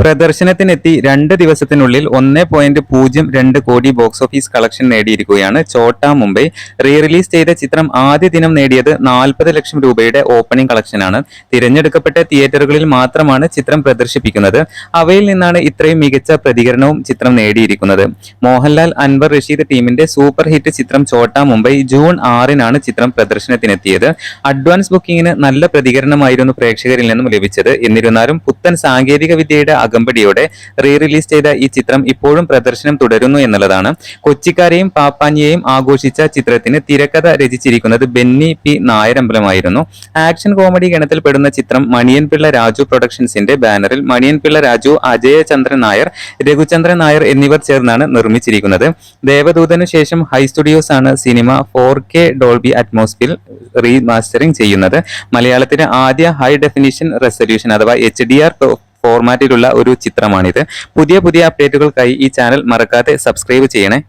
പ്രദർശനത്തിനെത്തി രണ്ട് ദിവസത്തിനുള്ളിൽ ഒന്ന് പോയിന്റ് പൂജ്യം രണ്ട് കോടി ബോക്സ് ഓഫീസ് കളക്ഷൻ നേടിയിരിക്കുകയാണ് ചോട്ട മുംബൈ. റീ റിലീസ് ചെയ്ത ചിത്രം ആദ്യ ദിനം നേടിയത് നാൽപ്പത് ലക്ഷം രൂപയുടെ ഓപ്പണിംഗ് കളക്ഷനാണ് തിരഞ്ഞെടുക്കപ്പെട്ട തിയേറ്ററുകളിൽ മാത്രമാണ് ചിത്രം പ്രദർശിപ്പിക്കുന്നത്. അവയിൽ നിന്നാണ് ഇത്രയും മികച്ച പ്രതികരണവും ചിത്രം നേടിയിരിക്കുന്നത്. മോഹൻലാൽ അൻവർ റഷീദ് ടീമിന്റെ സൂപ്പർ ഹിറ്റ് ചിത്രം ചോട്ട മുംബൈ ജൂൺ ആറിനാണ് ചിത്രം പ്രദർശനത്തിനെത്തിയത്. അഡ്വാൻസ് ബുക്കിംഗിന് നല്ല പ്രതികരണമായിരുന്നു പ്രേക്ഷകരിൽ നിന്നും ലഭിച്ചത്. എന്നിരുന്നാലും പുത്തൻ സാങ്കേതിക വിദ്യയുടെ അകമ്പടിയോടെ റീ റിലീസ് ചെയ്ത ഈ ചിത്രം ഇപ്പോഴും പ്രദർശനം തുടരുന്നു എന്നുള്ളതാണ്. കൊച്ചിക്കാരെയും പാപ്പാനിയെയും ആഘോഷിച്ച ചിത്രത്തിന് തിരക്കഥ രചിച്ചിരിക്കുന്നത് ബെന്നി പി നായരമ്പലമായിരുന്നു. ആക്ഷൻ കോമഡി ഗണത്തിൽ പെടുന്ന ചിത്രം മണിയൻ പിള്ള രാജു പ്രൊഡക്ഷൻസിന്റെ ബാനറിൽ മണിയൻ പിള്ള രാജു അജയചന്ദ്രൻ നായർ രഘുചന്ദ്രൻ നായർ എന്നിവർ ചേർന്നാണ് നിർമ്മിച്ചിരിക്കുന്നത്. ദേവദൂതനു ശേഷം ഹൈ സ്റ്റുഡിയോസ് ആണ് cinema four K Dolby atmosphere remastering ചെയ്യുന്നത്. മലയാളത്തിലെ ആദ്യ ഹൈ ഡെഫിനിഷൻ റെസൊല്യൂഷൻ അഥവാ എച്ച് ഡി ആർ ഫോർമാറ്റിലുള്ള ഒരു ചിത്രമാണിത്. പുതിയ പുതിയ അപ്ഡേറ്റുകൾക്കായി ഈ ചാനൽ മറക്കാതെ സബ്സ്ക്രൈബ് ചെയ്യണേ.